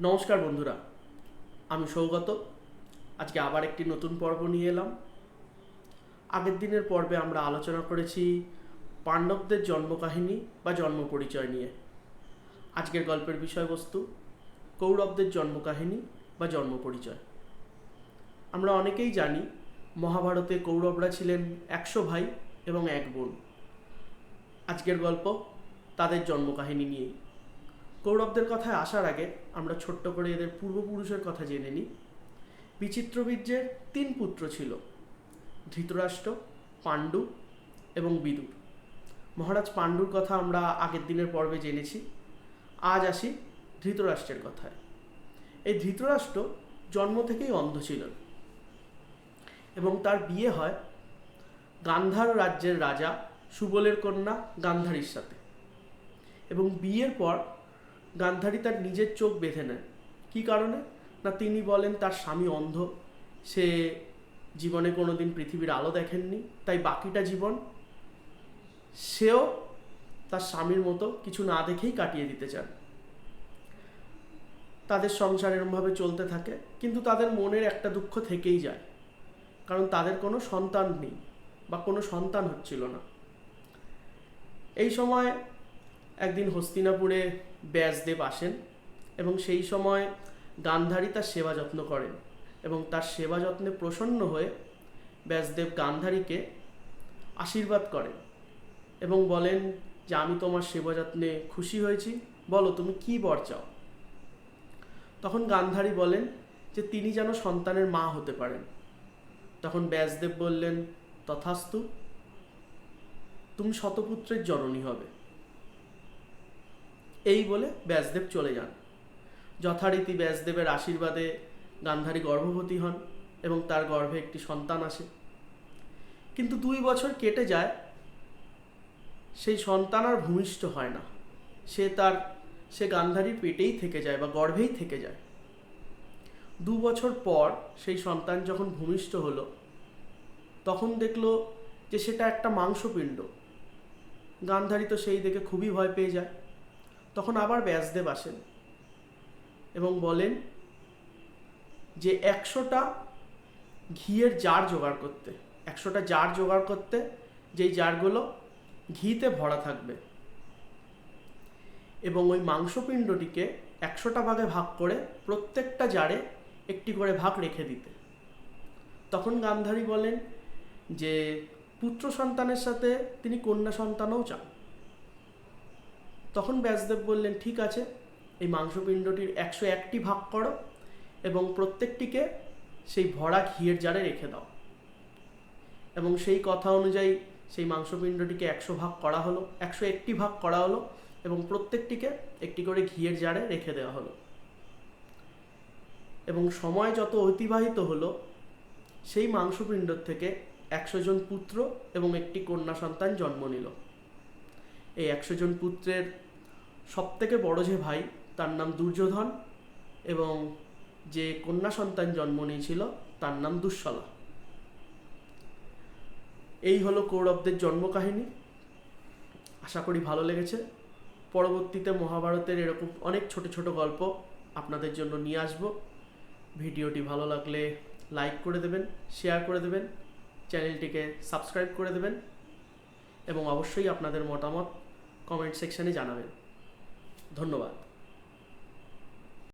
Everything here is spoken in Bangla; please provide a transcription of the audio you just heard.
নমস্কার বন্ধুরা, আমি সৌগত। আজকে আবার একটি নতুন পর্ব নিয়ে এলাম। আগের দিনের পর্বে আমরা আলোচনা করেছি পাণ্ডবদের জন্মকাহিনী বা জন্ম পরিচয় নিয়ে। আজকের গল্পের বিষয়বস্তু, কৌরবদের জন্মকাহিনী বা জন্ম পরিচয় আমরা অনেকেই জানি, মহাভারতে কৌরবরা ছিলেন একশো ভাই এবং এক বোন। আজকের গল্প তাদের জন্মকাহিনী নিয়েই। কৌরবদের কথায় আসার আগে আমরা ছোট্ট করে এদের পূর্বপুরুষের কথা জেনে নিই। বিচিত্রবীর্যের তিন পুত্র ছিল, ধৃতরাষ্ট্র, পাণ্ডু এবং বিদুর। মহারাজ পাণ্ডুর কথা আমরা আগের দিনের পর্বে জেনেছি, আজ আসি ধৃতরাষ্ট্রের কথায়। এই ধৃতরাষ্ট্র জন্ম থেকেই অন্ধ ছিলেন এবং তার বিয়ে হয় গান্ধার রাজ্যের রাজা সুবলের কন্যা গান্ধারীর সাথে। এবং বিয়ের পর গান্ধারী তার নিজের চোখ বেঁধে নেয়। কী কারণে? না তিনি বলেন তার স্বামী অন্ধ। সে জীবনে কোনোদিন পৃথিবীর আলো দেখেননি। তাই বাকিটা জীবন সেও তার স্বামীর মতো কিছু না দেখেই কাটিয়ে দিতে চান। তাদের সংসার এরমভাবে চলতে থাকে, কিন্তু তাদের মনের একটা দুঃখ থেকেই যায়। কারণ তাদের কোনো সন্তান নেই বা কোনো সন্তান হচ্ছিল না। এই সময় একদিন হস্তিনাপুরে ব্যাসদেব আসেন এবং সেই সময় গান্ধারী তার সেবা যত্ন করেন এবং তার সেবা যত্নে প্রসন্ন হয়ে ব্যাসদেব গান্ধারীকে আশীর্বাদ করেন এবং বলেন যে, আমি তোমার সেবা যত্নে খুশি হয়েছি। বলো, তুমি কি বর চাও? তখন গান্ধারী বলেন যে, তিনি যেন সন্তানের মা হতে পারেন। তখন ব্যাসদেব বললেন, তথাস্তু, তুমি শতপুত্রের জননী হবে। এই বলে ব্যাসদেব চলে যান। যথারীতি ব্যাসদেবের আশীর্বাদে গান্ধারী গর্ভবতী হন এবং তার গর্ভে একটি সন্তান আসে। কিন্তু দুই বছর কেটে যায়, সেই সন্তান আর ভূমিষ্ঠ হয় না। সে তার, সে গান্ধারীর পেটেই থেকে যায় বা গর্ভেই থেকে যায়। দু বছর পর সেই সন্তান যখন ভূমিষ্ঠ হলো, তখন দেখল যে সেটা একটা মাংসপিণ্ড। গান্ধারী তো সেই দেখে খুবই ভয় পেয়ে যায়। তখন আবার ব্যাসদেব আসেন এবং বলেন যে একশোটা ঘিয়ের জার জোগাড় করতে, একশোটা জার জোগাড় করতে, যেই জারগুলো ঘিতে ভরা থাকবে এবং ওই মাংসপিণ্ডটিকে একশোটা ভাগে ভাগ করে প্রত্যেকটা জারে একটি করে ভাগ রেখে দিতে। তখন গান্ধারী বলেন যে পুত্র সন্তানের সাথে তিনি কন্যা সন্তানও চান। তখন ব্যাসদেব বললেন, ঠিক আছে, এই মাংসপিণ্ডটির একশো একটি ভাগ করো এবং প্রত্যেকটিকে সেই ভরা ঘিয়ের জারে রেখে দাও। এবং সেই কথা অনুযায়ী সেই মাংসপিণ্ডটিকে একশো ভাগ করা হলো, একশো একটি ভাগ করা হলো এবং প্রত্যেকটিকে একটি করে ঘিয়ের জারে রেখে দেওয়া হলো। এবং সময় যত অতিবাহিত হলো, সেই মাংসপিণ্ড থেকে একশো জন পুত্র এবং একটি কন্যা সন্তান জন্ম নিল। এই একশো জন পুত্রের সবথেকে বড় যে ভাই, তার নাম দুর্যোধন এবং যে কন্যা সন্তান জন্ম নিয়েছিল, তার নাম দুঃশলা। এই হলো কৌরবদের জন্মকাহিনী। আশা করি ভালো লেগেছে। পরবর্তীতে মহাভারতের এরকম অনেক ছোট ছোট গল্প আপনাদের জন্য নিয়ে আসব। ভিডিওটি ভালো লাগলে লাইক করে দেবেন, শেয়ার করে দেবেন, চ্যানেলটিকে সাবস্ক্রাইব করে দেবেন এবং অবশ্যই আপনাদের মতামত কমেন্ট সেকশানে জানাবেন। ধন্যবাদ।